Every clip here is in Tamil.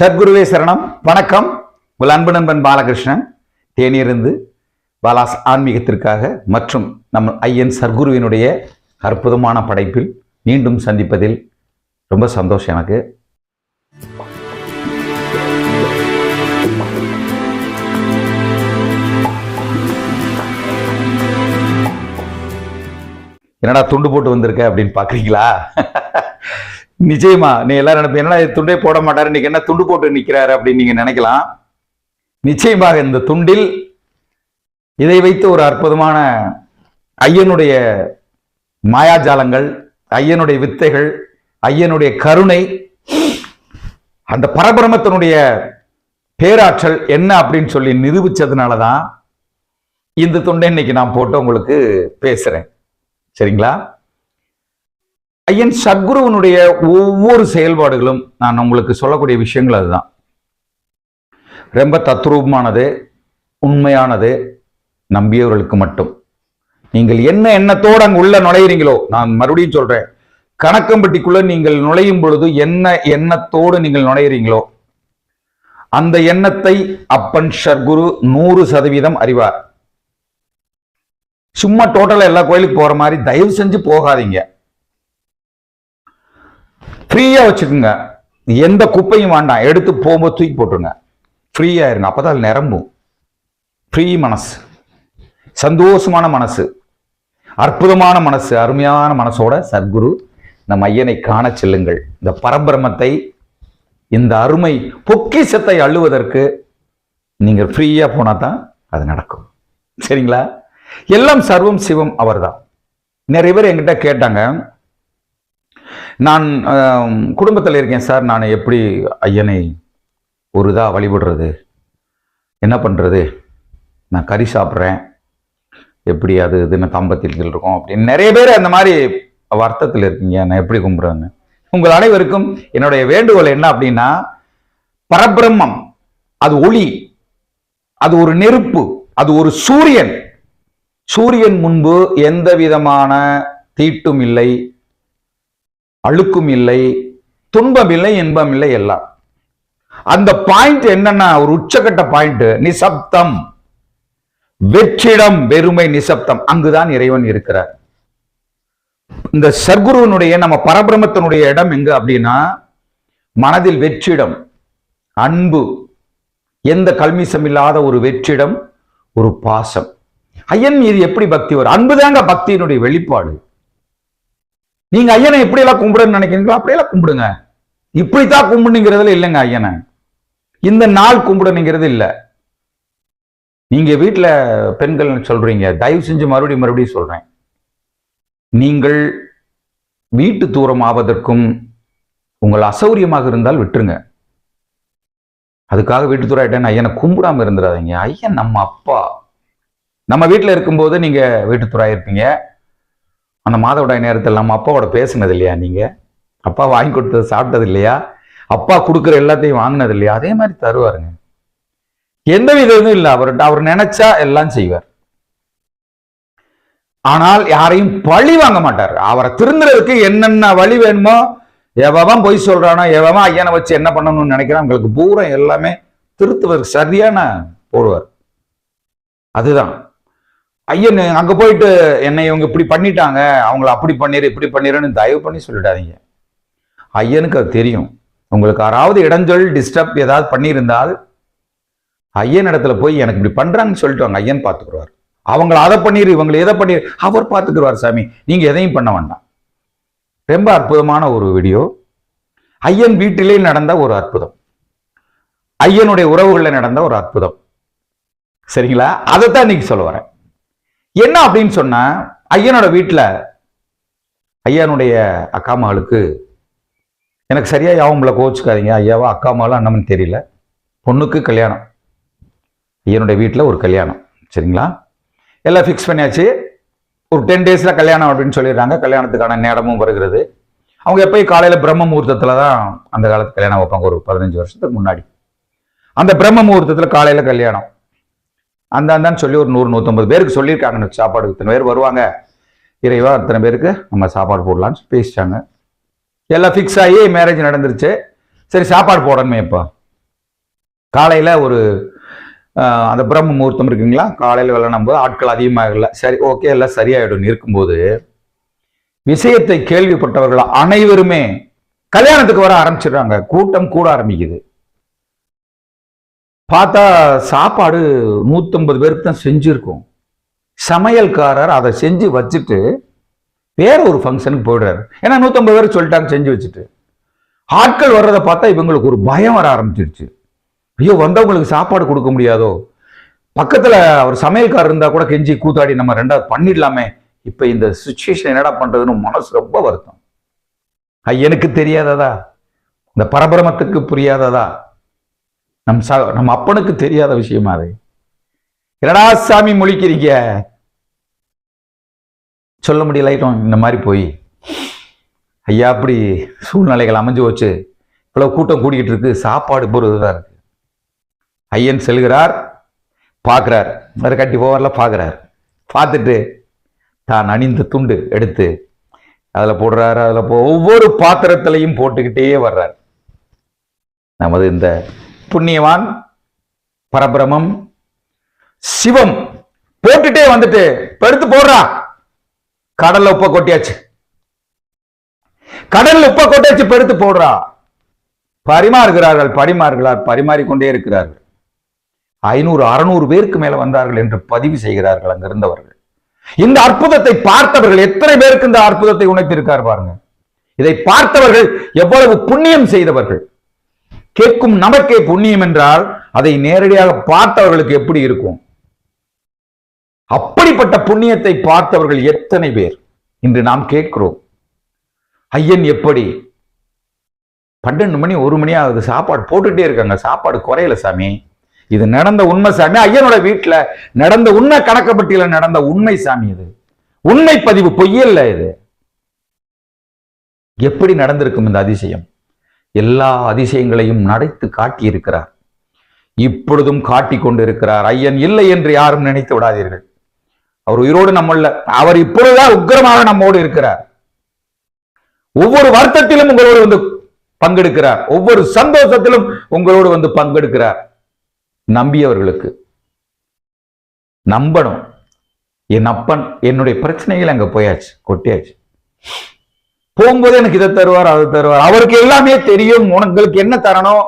சத்குருவே சரணம். வணக்கம். உங்கள் அன்பு நண்பன் பாலகிருஷ்ணன். தேனியிருந்து பாலாஸ் ஆன்மீகத்திற்காக மற்றும் நம்ம ஐயன் சர்க்குருவினுடைய அற்புதமான படைப்பில் மீண்டும் சந்திப்பதில் ரொம்ப சந்தோஷம் எனக்கு. என்னடா துண்டு போட்டு வந்திருக்க அப்படின்னு பாக்குறீங்களா? நிச்சயமா நீ எல்லாரும் நினைப்ப என்ன துண்டே போட மாட்டாரு இன்னைக்கு என்ன துண்டு போட்டு நிற்கிறாரு அப்படின்னு நீங்க நினைக்கலாம். நிச்சயமாக இந்த துண்டில் இதை வைத்து ஒரு அற்புதமான ஐயனுடைய மாயாஜாலங்கள் ஐயனுடைய வித்தைகள் ஐயனுடைய கருணை அந்த பரபிரமத்தினுடைய பேராற்றல் என்ன அப்படின்னு சொல்லி நிரூபிச்சதுனால தான் இந்த துண்டை இன்னைக்கு நான் போட்டு உங்களுக்கு பேசுறேன். சரிங்களா? ஐயன் சத்குருவனுடைய ஒவ்வொரு செயல்பாடுகளும் நான் உங்களுக்கு சொல்லக்கூடிய விஷயங்கள் அதுதான். ரொம்ப தத்ரூபமானது உண்மையானது நம்பியவர்களுக்கு மட்டும். நீங்கள் என்ன எண்ணத்தோடு அங்கே உள்ள நுழையிறீங்களோ நான் மறுபடியும் சொல்றேன் கணக்கம்பட்டிக்குள்ள நீங்கள் நுழையும் பொழுது என்ன எண்ணத்தோடு நீங்கள் நுழையிறீங்களோ அந்த எண்ணத்தை அப்பன் சர்க்குரு நூறு சதவீதம் அறிவார். சும்மா டோட்டலா எல்லா கோயிலுக்கு போற மாதிரி தயவு செஞ்சு போகாதீங்க. ஃப்ரீயாக வச்சுக்கோங்க. எந்த குப்பையும் வேண்டாம். எடுத்து போகும்போது தூக்கி போட்டுருங்க. ஃப்ரீயாக இருங்க. அப்பதான் அது நிரம்பும் ஃப்ரீ மனசு. சந்தோஷமான மனசு. அற்புதமான மனசு. அருமையான மனசோட சத்குரு நம் ஐயனை காண செல்லுங்கள். இந்த பரபிரமத்தை இந்த அருமை பொக்கிஷத்தை அள்ளுவதற்கு நீங்கள் ஃப்ரீயாக போனால் தான் அது நடக்கும். சரிங்களா? எல்லாம் சர்வம் சிவம் அவர்தான். நிறைய பேர் என்கிட்ட கேட்டாங்க நான் குடும்பத்தில் இருக்கேன் சார். நான் எப்படி ஐயனை ஒரு இதாக வழிபடுறது? என்ன பண்ணுறது நான் கறி சாப்பிட்றேன். எப்படி அது இதுன்னு தம்பத்தில் இருக்கும் அப்படின்னு நிறைய பேர் அந்த மாதிரி வருத்தத்தில் இருக்கீங்க. நான் எப்படி கும்பிட்றேன்னு உங்கள் அனைவருக்கும் என்னுடைய வேண்டுகோள் என்ன அப்படின்னா பரபிரம்மம் அது ஒளி அது ஒரு நெருப்பு அது ஒரு சூரியன். சூரியன் முன்பு எந்த விதமான தீட்டும் இல்லை. அழுக்கும் இல்லை துன்பம் இல்லை இன்பம் இல்லை எல்லாம். அந்த பாயிண்ட் என்னன்னா ஒரு உச்சக்கட்ட பாயிண்ட் நிசப்தம். வெற்றிடம் வெறுமை நிசப்தம். அங்குதான் இறைவன் இருக்கிறார். இந்த சர்க்குருவனுடைய நம்ம பரபிரமத்தினுடைய இடம் எங்க அப்படின்னா மனதில் வெற்றிடம் அன்பு. எந்த கல்மிசம் இல்லாத ஒரு வெற்றிடம் ஒரு பாசம். ஐயன் மீது எப்படி பக்தி வரும்? அன்புதாங்க பக்தியினுடைய வெளிப்பாடு. நீங்க ஐயனை எப்படி எல்லாம் கும்பிடுன்னு நினைக்கிறீங்களோ அப்படியெல்லாம் கும்பிடுங்க. இப்படித்தான் கும்பிடுங்கிறதுல இல்லைங்க ஐயனை. இந்த நாள் கும்பிடணுங்கிறது இல்லை. நீங்க வீட்டில் பெண்கள் சொல்றீங்க தயவு செஞ்சு மறுபடியும் மறுபடியும் சொல்றேன். நீங்கள் வீட்டு தூரம் ஆவதற்கும் உங்கள் அசௌரியமாக இருந்தால் விட்டுருங்க. அதுக்காக வீட்டு தூரம் ஆயிட்டேன் ஐயனை கும்பிடாம இருந்துடாதீங்க. ஐயன் நம்ம அப்பா. நம்ம வீட்டில் இருக்கும்போது நீங்கள் வீட்டு தூராக இருப்பீங்க அந்த மாதவிடாய் நேரத்தில் நம்ம அப்பாவோட பேசுனது இல்லையா நீங்க? அப்பா வாங்கி கொடுத்தது சாப்பிட்டது இல்லையா? அப்பா கொடுக்குற எல்லாத்தையும் வாங்கினது இல்லையா? அதே மாதிரி தருவாருங்க. எந்த வித இதுவும் இல்லை. அவர்கிட்ட அவர் நினைச்சா எல்லாம் செய்வார். ஆனால் யாரையும் பழி வாங்க மாட்டார். அவரை திருந்துறதுக்கு என்னென்ன வழி வேணுமோ எவன் பொய் சொல்றானோ எவன் ஐயனை வச்சு என்ன பண்ணணும்னு நினைக்கிறான் உங்களுக்கு பூரம் எல்லாமே திருத்துவர் சரியான போடுவார். அதுதான். ஐயன் அங்கே போயிட்டு என்னை இவங்க இப்படி பண்ணிட்டாங்க அவங்கள அப்படி பண்ணிடு இப்படி பண்ணிடுன்னு தயவு பண்ணி சொல்லிடாதீங்க. ஐயனுக்கு அது தெரியும். உங்களுக்கு யாராவது இடைஞ்சொல் டிஸ்டர்ப் ஏதாவது பண்ணியிருந்தால் ஐயன் இடத்துல போய் எனக்கு இப்படி பண்ணுறாங்கன்னு சொல்லிட்டு வாங்க ஐயன் பார்த்துக்குருவார். அவங்கள அதை பண்ணிடு இவங்களை எதை பண்ணிடு அவர் பார்த்துக்குருவார் சாமி. நீங்கள் எதையும் பண்ண வேண்டாம். ரொம்ப அற்புதமான ஒரு வீடியோ ஐயன் வீட்டிலே நடந்த ஒரு அற்புதம். ஐயனுடைய உறவுகளில் நடந்த ஒரு அற்புதம். சரிங்களா? அதைத்தான் இன்னைக்கு சொல்ல வரேன். என்ன அப்படின்னு சொன்னா ஐயனோட வீட்டில் ஐயனுடைய அக்கா மகளுக்கு எனக்கு சரியா யாவம்ல கோச்சுக்காதீங்க. ஐயாவா அக்கா மகளும் தெரியல. பொண்ணுக்கு கல்யாணம். ஐயனுடைய வீட்டில் ஒரு கல்யாணம். சரிங்களா? எல்லாம் ஃபிக்ஸ் பண்ணியாச்சு. ஒரு டென் டேஸில் கல்யாணம் அப்படின்னு சொல்லிடுறாங்க. கல்யாணத்துக்கான நேரமும் வருகிறது. அவங்க எப்பயும் காலையில் பிரம்ம முகூர்த்தத்தில் தான் அந்த காலத்து கல்யாணம் வைப்பாங்க. ஒரு பதினஞ்சு வருஷத்துக்கு முன்னாடி. அந்த பிரம்ம முகூர்த்தத்தில் காலையில் கல்யாணம். அந்தாந்தான்னு சொல்லி ஒரு நூறு நூற்றம்பது பேருக்கு சொல்லியிருக்காங்க சாப்பாடு இத்தனை பேர் வருவாங்க. இறைவா அத்தனை பேருக்கு நம்ம சாப்பாடு போடலான்னு பேசிட்டாங்க. எல்லாம் ஃபிக்ஸ் ஆகி மேரேஜ் நடந்துருச்சு. சரி சாப்பாடு போடணுமே இப்போ. காலையில் ஒரு அந்த பிரம்ம முகூர்த்தம் இருக்குங்களா? காலையில் வெள்ளணும் போது ஆட்கள் அதிகமாக இல்லை. சரி ஓகே எல்லாம் சரியாயிடும். இருக்கும்போது விஷயத்தை கேள்விப்பட்டவர்கள் அனைவருமே கல்யாணத்துக்கு வர ஆரம்பிச்சிடுறாங்க. கூட்டம் கூட ஆரம்பிக்குது. பார்த்தா சாப்பாடு நூற்றம்பது பேருக்கு தான் செஞ்சுருக்கோம். சமையல்காரர் அதை செஞ்சு வச்சுட்டு வேற ஒரு ஃபங்க்ஷனுக்கு போயிடுறாரு. ஏன்னா நூற்றம்பது பேர் சொல்லிட்டாங்க செஞ்சு வச்சுட்டு. ஆட்கள் வர்றதை பார்த்தா இவங்களுக்கு ஒரு பயம் வர ஆரம்பிச்சிருச்சு. ஐயோ வந்தவங்களுக்கு சாப்பாடு கொடுக்க முடியாதோ? பக்கத்தில் அவர் சமையல்காரர் இருந்தால் கூட கெஞ்சி கூத்தாடி நம்ம ரெண்டாவது பண்ணிடலாமே. இப்போ இந்த சுச்சுவேஷன் என்னடா பண்ணுறதுன்னு மனசு ரொம்ப வருத்தம். எனக்கு தெரியாததா? இந்த பரபரமத்துக்கு புரியாததா? நம் ச நம்ம அப்பனுக்கு தெரியாத விஷயமா அது? என்னடா சாமி முழிக்கிறீங்க? சொல்ல முடியலைட்டும் இந்த மாதிரி போய். ஐயா அப்படி சூழ்நிலைகள் அமைஞ்சு வச்சு இவ்வளவு கூட்டம் கூடிக்கிட்டு இருக்கு சாப்பாடு பொறுத்துதான் இருக்கு. ஐயன் செல்கிறார் பார்க்குறார். அதை கட்டி போவார்ல பார்க்குறார். பார்த்துட்டு தான் அணிந்த துண்டு எடுத்து அதில் போடுறாரு. அதில் போ ஒவ்வொரு பாத்திரத்திலையும் போட்டுக்கிட்டே வர்றார். நமது இந்த புண்ணியவான் பரபிரமம். சிவம் போட்டுட்டே வந்துட்டு பெருத்து போடுறா. கடல்ல உப்ப கொட்டியாச்சு. கடல்ல உப்ப கொட்டியாச்சு பெருத்து போடுறா. பரிமாறுகிறார்கள் பரிமாறுகிறார் பரிமாறிக்கொண்டே இருக்கிறார்கள். ஐநூறு அறுநூறு பேருக்கு மேல வந்தார்கள் என்று பதிவு செய்கிறார்கள் அங்க இருந்தவர்கள். இந்த அற்புதத்தை பார்த்தவர்கள் எத்தனை பேருக்கு இந்த அற்புதத்தை உணர்த்திருக்கார் பாருங்க. இதை பார்த்தவர்கள் எவ்வளவு புண்ணியம் செய்தவர்கள். கேட்கும் நமக்கே புண்ணியம் என்றால் அதை நேரடியாக பார்த்தவர்களுக்கு எப்படி இருக்கும்? அப்படிப்பட்ட புண்ணியத்தை பார்த்தவர்கள் எத்தனை பேர்? இன்று நாம் கேட்கிறோம். ஐயன் எப்படி? பன்னெண்டு மணி ஒரு மணி ஆகுது. சாப்பாடு போட்டுட்டே இருக்காங்க. சாப்பாடு குறையல சாமி. இது நடந்த உண்மை சாமி. ஐயனோட வீட்டில் நடந்த உண்மை கணக்கப்பட்டியல நடந்த உண்மை சாமி இது. உண்மை பதிவு பொய்யல்ல இது. எப்படி நடந்திருக்கும் இந்த அதிசயம்? எல்லா அதிசயங்களையும் நடைத்து காட்டியிருக்கிறார். இப்பொழுதும் காட்டி கொண்டிருக்கிறார். ஐயன் இல்லை என்று யாரும் நினைத்து விடாதீர்கள். அவர் உயிரோடு நம்மள அவர் இப்பொழுதுதான் உக்கிரமாக நம்மோடு இருக்கிறார். ஒவ்வொரு வருத்தத்திலும் உங்களோடு வந்து பங்கெடுக்கிறார். ஒவ்வொரு சந்தோஷத்திலும் உங்களோடு வந்து பங்கெடுக்கிறார். நம்பியவர்களுக்கு. நம்பணும். என் அப்பன் என்னுடைய பிரச்சனைகள் அங்க போயாச்சு கொட்டியாச்சு. போகும்போது எனக்கு இதை தருவார் அதை தருவார். அவருக்கு எல்லாமே தெரியும். உங்களுக்கு என்ன தரணும்?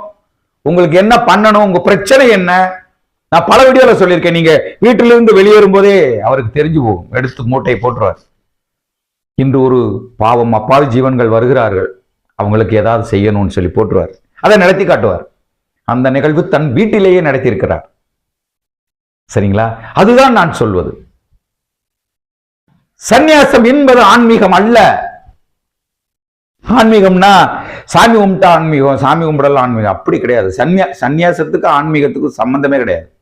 உங்களுக்கு என்ன பண்ணணும்? உங்க பிரச்சனை என்ன? நான் பல வீடியோல சொல்லியிருக்கேன். நீங்க வீட்டிலிருந்து வெளியேறும் போதே அவருக்கு தெரிஞ்சு போகும். எடுத்து மூட்டையை போட்டுருவார். இன்று ஒரு பாவம் அப்பாவி ஜீவன்கள் வருகிறார்கள். அவங்களுக்கு ஏதாவது செய்யணும்னு சொல்லி போட்டுருவார். அதை நடத்தி காட்டுவார். அந்த நிகழ்வு தன் வீட்டிலேயே நடத்தியிருக்கிறார். சரிங்களா? அதுதான் நான் சொல்வது. சந்நியாசம் என்பது ஆன்மீகம் அல்ல. ஆன்மீகம்னா சாமி கும்பிட்டா ஆன்மீகம் சாமி கும்பிடலாம் ஆன்மீகம். அப்படி கிடையாது. சன்னியா சன்னியாசத்துக்கு ஆன்மீகத்துக்கும் சம்பந்தமே கிடையாது.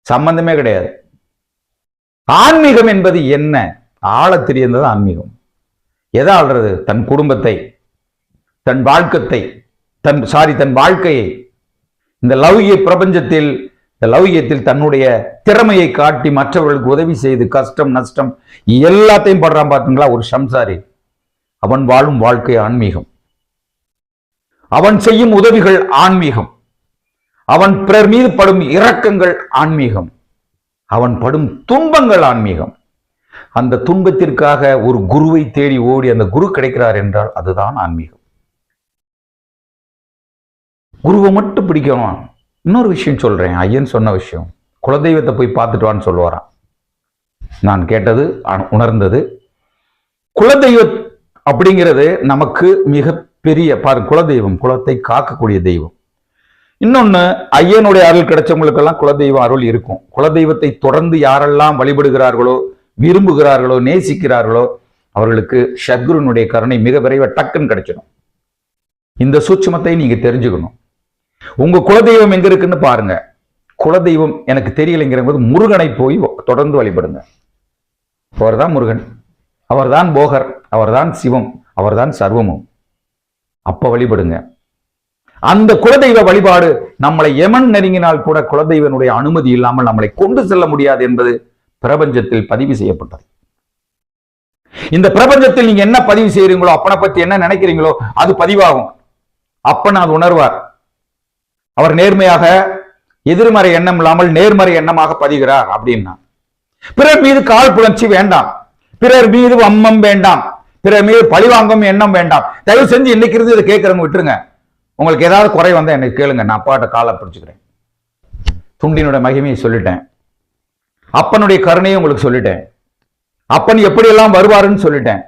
சம்பந்தமே கிடையாது. ஆன்மீகம் என்பது என்ன? ஆழ தெரியந்தது ஆன்மீகம். எதை ஆள்றது? தன் குடும்பத்தை தன் வாழ்க்கத்தை தன் சாரி தன் வாழ்க்கையை. இந்த லௌகிய பிரபஞ்சத்தில் இந்த லௌகியத்தில் தன்னுடைய திறமையை காட்டி மற்றவர்களுக்கு உதவி செய்து கஷ்டம் நஷ்டம் எல்லாத்தையும் படுறான் பார்த்தீங்களா ஒரு சம்சாரி. அவன் வாழும் வாழ்க்கை ஆன்மீகம். அவன் செய்யும் உதவிகள் ஆன்மீகம். அவன் பிறர் மீது படும் இரக்கங்கள் ஆன்மீகம். அவன் படும் துன்பங்கள் ஆன்மீகம். அந்த துன்பத்திற்காக ஒரு குருவை தேடி ஓடி அந்த குரு கிடைக்கிறார் என்றால் அதுதான் ஆன்மீகம். குருவை மட்டும் பிடிக்கணும். இன்னொரு விஷயம் சொல்றேன். ஐயன் சொன்ன விஷயம். குலதெய்வத்தை போய் பார்த்துட்டு வான்னு சொல்லுவாரான் நான் கேட்டது உணர்ந்தது. குலதெய்வ அப்படிங்கிறது நமக்கு மிக பெரிய பாரு குலதெய்வம் குலத்தை காக்கக்கூடிய தெய்வம். இன்னொன்னு ஐயனுடைய அருள் கிடைச்சவங்களுக்கெல்லாம் குலதெய்வம் அருள் இருக்கும். குலதெய்வத்தை தொடர்ந்து யாரெல்லாம் வழிபடுகிறார்களோ விரும்புகிறார்களோ நேசிக்கிறார்களோ அவர்களுக்கு சத்குருனுடைய கருணை மிக விரைவாக டக்குன்னு கிடைச்சிடும். இந்த சூட்சுமத்தை நீங்க தெரிஞ்சுக்கணும். உங்க குலதெய்வம் எங்க இருக்குன்னு பாருங்க. குலதெய்வம் எனக்கு தெரியலைங்கிற போது முருகனை போய் தொடர்ந்து வழிபடுங்க. அவர்தான் முருகன். அவர்தான் போகர். அவர்தான் சிவம் அவர்தான் சர்வமும். அப்ப வழிபடுங்க. அந்த குலதெய்வ வழிபாடு நம்மளை எமன் நெருங்கினால் கூட குலதெய்வனுடைய அனுமதி இல்லாமல் நம்மளை கொண்டு செல்ல முடியாது என்பது பிரபஞ்சத்தில் பதிவு செய்யப்பட்டது. இந்த பிரபஞ்சத்தில் நீங்க என்ன பதிவு செய்யறீங்களோ அப்பனை பத்தி என்ன நினைக்கிறீங்களோ அது பதிவாகும். அப்பன் அது உணர்வார். அவர் நேர்மையாக எதிர்மறை எண்ணம் இல்லாமல் நேர்மறை எண்ணமாக பதிகிறார் அப்படின்னா. பிறர் மீது கால் புணர்ச்சி வேண்டாம். பிறர் மீது வம்மம் வேண்டாம். பிற மீது பழிவாங்கும் எண்ணம் வேண்டாம். தயவு செஞ்சு இன்னைக்கு இருந்து இதை கேட்கறவங்க விட்டுருங்க. உங்களுக்கு ஏதாவது குறை வந்தால் என்னை கேளுங்க. நான் அப்பாட்ட காலை பிடிச்சிக்கிறேன். துண்டினுடைய மகிமையை சொல்லிட்டேன். அப்பனுடைய கருணையை உங்களுக்கு சொல்லிட்டேன். அப்பன் எப்படியெல்லாம் வருவாருன்னு சொல்லிட்டேன்.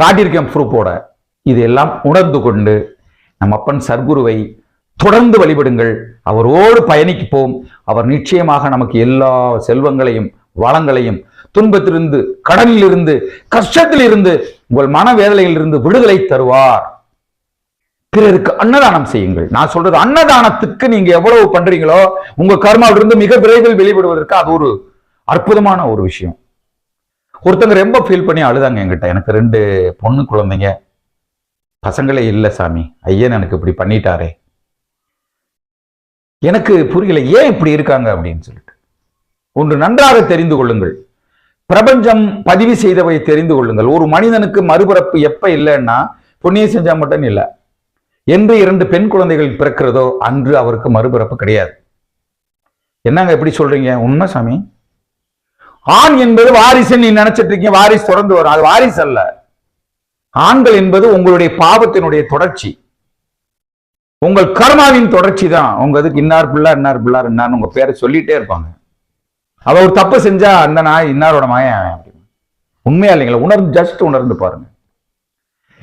காட்டியிருக்கேன் ப்ரூஃபோட. இதெல்லாம் உணர்ந்து கொண்டு நம் அப்பன் சர்க்குருவை தொடர்ந்து வழிபடுங்கள். அவரோடு பயணிப்போம் அவர் நிச்சயமாக நமக்கு எல்லா செல்வங்களையும் வளங்களையும் துன்பத்திலிருந்து கடனில் இருந்து கஷ்டத்தில் இருந்து உங்கள் மனவேதனையில் இருந்து விடுதலை தருவார். பிறருக்கு அன்னதானம் செய்யுங்கள். நான் சொல்றது அன்னதானத்துக்கு நீங்க எவ்வளவு பண்றீங்களோ உங்க கர்மாவிலிருந்து மிக விரைவில் வெளிப்படுவதற்கு அது ஒரு அற்புதமான ஒரு விஷயம். ஒருத்தங்க ரொம்ப ஃபீல் பண்ணி அழுதாங்க என்கிட்ட. எனக்கு ரெண்டு பொண்ணு குழந்தைங்க. பசங்களே இல்லை சாமி. ஐயன் எனக்கு இப்படி பண்ணிட்டாரே. எனக்கு புரியல ஏன் இப்படி இருக்காங்க அப்படின்னு சொல்லிட்டு. ஒன்று நன்றாக தெரிந்து கொள்ளுங்கள். பிரபஞ்சம் பதிவு செய்தவை தெரிந்து கொள்ளுங்கள். ஒரு மனிதனுக்கு மறுபிறப்பு எப்ப இல்லைன்னா புண்ணியம் செஞ்சா மட்டும் இல்லை. என்று இரண்டு பெண் குழந்தைகள் பிறக்கிறதோ அன்று அவருக்கு மறுபிறப்பு கிடையாது. என்னங்க எப்படி சொல்றீங்க? உண்மை சாமி. ஆண் என்பது வாரிசு நீ நினைச்சிட்டு இருக்கீங்க வாரிசு தொடர்ந்து வரும். அது வாரிசு அல்ல. ஆண்கள் என்பது உங்களுடைய பாவத்தினுடைய தொடர்ச்சி. உங்கள் கர்மாவின் தொடர்ச்சி தான். உங்க இதுக்கு இன்னார் பிள்ளார் இன்னார் பிள்ளார் இன்னார் உங்க பேரை சொல்லிட்டே இருப்பாங்க. அவ ஒரு தப்பு செஞ்சா அந்த நாய் இன்னாரோட மாய? உண்மையா இல்லைங்களா? உணர்ந்து ஜஸ்ட் உணர்ந்து பாருங்க.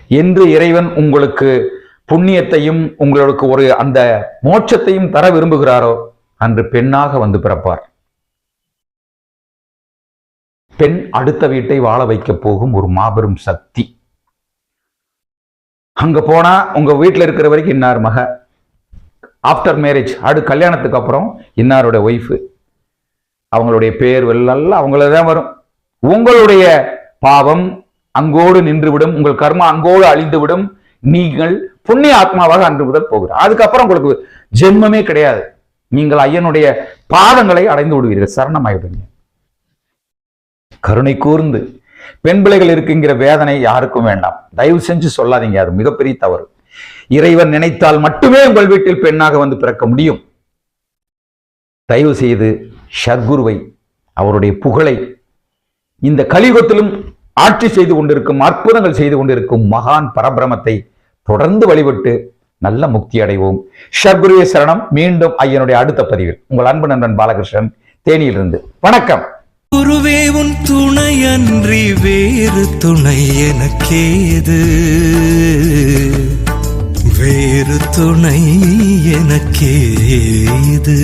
என்று இறைவன் உங்களுக்கு புண்ணியத்தையும் உங்களுக்கு ஒரு அந்த மோட்சத்தையும் தர விரும்புகிறாரோ அன்று பெண்ணாக வந்து பிறப்பார். பெண் அடுத்த வீட்டை வாழ வைக்க போகும் ஒரு மாபெரும் சக்தி. அங்க போனா உங்க வீட்டில் இருக்கிற வரைக்கும் இன்னார் மக? ஆஃப்டர் மேரேஜ் அடு கல்யாணத்துக்கு அப்புறம் இன்னாரோட ஒய்ஃபு அவங்களுடைய பேர் எல்லாம் அவங்கள தான் வரும். உங்களுடைய பாவம் அங்கோடு நின்றுவிடும். உங்கள் கர்மா அங்கோடு அழிந்துவிடும். நீங்கள் புண்ணிய ஆத்மாவாக அன்று முதல் போகிறார் அதுக்கப்புறம் உங்களுக்கு ஜென்மமே கிடையாது. நீங்கள் ஐயனுடைய பாதங்களை அடைந்து விடுவீர்கள். சரணமாயிடுவீங்க கருணை கூர்ந்து பெண் பிள்ளைகள் இருக்குங்கிற வேதனை யாருக்கும் வேண்டாம். தயவு செஞ்சு சொல்லாதீங்க. அது மிகப்பெரிய தவறு. இறைவன் நினைத்தால் மட்டுமே உங்கள் வீட்டில் பெண்ணாக வந்து பிறக்க முடியும். தயவு செய்து ஷர்குருவை அவருடைய புகழை இந்த கலியுகத்திலும் ஆட்சி செய்து கொண்டிருக்கும் அற்புதங்கள் செய்து கொண்டிருக்கும் மகான் பரபிரமத்தை தொடர்ந்து வழிபட்டு நல்ல முக்தி அடைவோம். ஷர்குருவே சரணம். மீண்டும் ஐயனுடைய அடுத்த பதிவில். உங்கள் அன்பு நண்பன் பாலகிருஷ்ணன் தேனியிலிருந்து. வணக்கம். குருவே உன் துணையன்றி வேறு துணை எனக்கேது? வேறு துணை எனக்கேது?